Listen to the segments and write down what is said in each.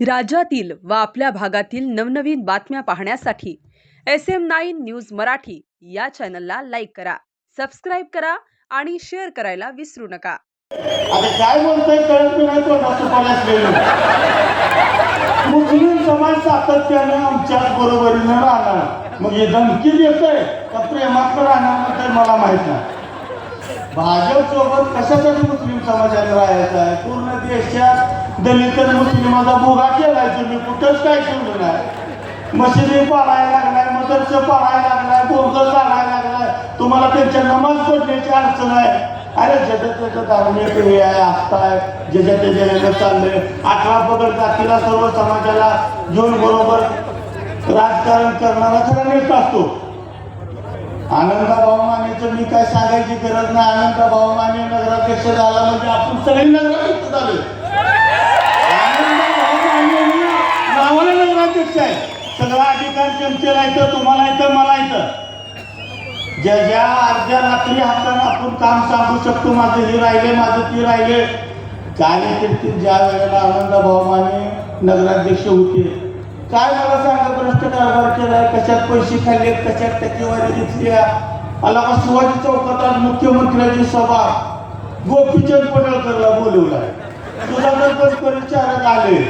राज्यातील व आपल्या भागातील नवनवीन बातम्या पाहण्यासाठी S M nine news Marathi या चॅनलला लाईक करा सबस्क्राईब करा आणि शेअर करायला विसरू नका. आता काय बोलतोय कळत नाही तोंडाचं पाण्यात मुस्लिम समाज सातत्यानं आमच्याच बरोबरीनं राहणार. मग हे धमकी देतोय का प्रेमात राहणार तर मला माहीत नाही. भाजप सोबत कशासाठी मुस्लिम समाजाने राहायचं आहे? पूर्ण देशात दलित मुस्लिमाचा भोगा केलाय तुम्ही. कुठंच काय ठेवलं नाही. मशिदी पाळायला लागलाय मदरस पाळायला लागलाय बोरगं काढायला लागलाय. तुम्हाला त्यांच्या नमाज पडण्याची अडचण आहे. अरे ज्याच्या त्याचं धार्मिक हे आहे आस्था आहे. ज्याच्या त्याच्या चाललंय. अठरा पगड जातीला सर्व समाजाला घेऊन बरोबर राजकारण करणारा खरा नेता असतो. आनंदभाऊ मानेचं मी काय सांगायची गरज नाही. आनंदभाऊ माने नगराध्यक्ष झाला म्हणजे आपण सगळे नगराध्यक्ष झाले. आनंदभाऊ नावाला नगराध्यक्ष आहे. सगळा अधिकार त्यांचे राहायचं तुम्हाला येतं मला येतं ज्या ज्या अर्ध्या रात्री हाताने आपण काम सांगू शकतो माझं हे राहिले माझं ते राहिले. कार्यकर्ते ज्या वेळेला आनंदभाऊ माने नगराध्यक्ष होते काय मला सांगा भ्रष्ट कारभार केलाय कशात पैसे खाल्ले कशात टक्केवारी घेतली मला का शिवाजी चौकात मुख्यमंत्र्यांची सभा? गोपीचंद पडळकरला बोलवलाय. सुधाकर तटकरे चारक आले.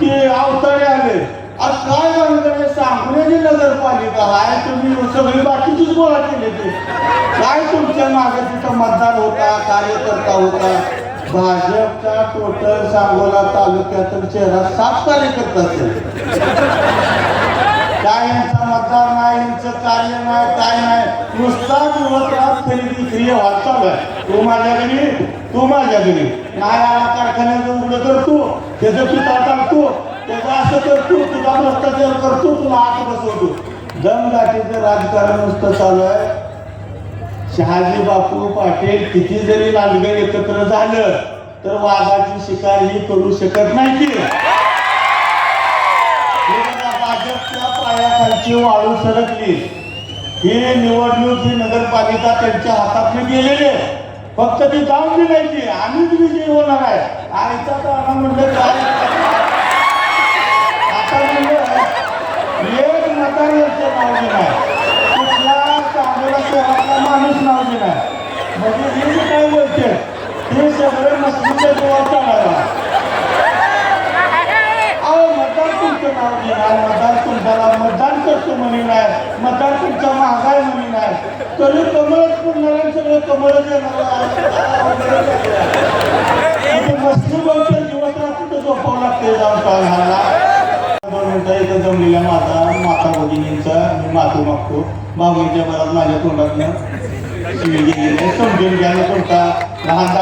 ते अवतारे आले. आज काय म्हणलं सांगण्याची नगरपालिका आहे तुम्ही सगळी बाकीचीच गोळा केले ते. काय तुमच्या मागे तिथं मतदार होता कार्यकर्ता होता? भाजपचा टोटल सांगोला तालुक्यातून चेहरा साफ कार्यकर्ता असेल. काय यांचा मतदार नाही यांचं कार्य नाही काय नाही. नुसता दिवसरात खरेदी क्रिया व्हायला आहे. तू माझ्या घरी तू माझ्या घरी. नाही आला कारखान्याचं उघडं करतो त्याचं पिता टाकतो त्याचं असं करतो तुझा भ्रष्टाचार करतो तुला आत बसवतो. दमदाटीचं राजकारण नुसतं चालू आहे. शहाजी बापू पाटील किती जरी लांडगे एकत्र झालं तर वाघाची शिकार ही करू शकत नाही भाजपच्या पायाखालची वाळू सरकली. ही निवडणूक ही नगरपालिका त्यांच्या हातात गेलेली फक्त ती जाऊन दिलायची आम्हीच विजयी होणार आहे. आयचा तर म्हणलं काय आता म्हणलं एक मतांवरचं नाव नाही कुठला चांगला शहरातला माणूस नाव नाही म्हणजे हे जे काय बोलते हे सगळे मस्तीच्या जीवावर चालायला अहो मतदार तुमचं नाव घेणार मतदार तुमच्याला मतदान करतो म्हणे नाही मतदार तुमचा महागाय म्हणे नाही तरी कमळच पूर्ण सगळं कमळच येणार मस्ती बोलते जीवात रात्री झोपावं लागते जाऊन काय घालला इथं जमलेल्या माता माता भगिनींचा मी माफी मागतो बाबूच्या बरात माझ्या तोंडातनं शिवी गेलेली आहे. समजून घ्या मी तुमचा लहान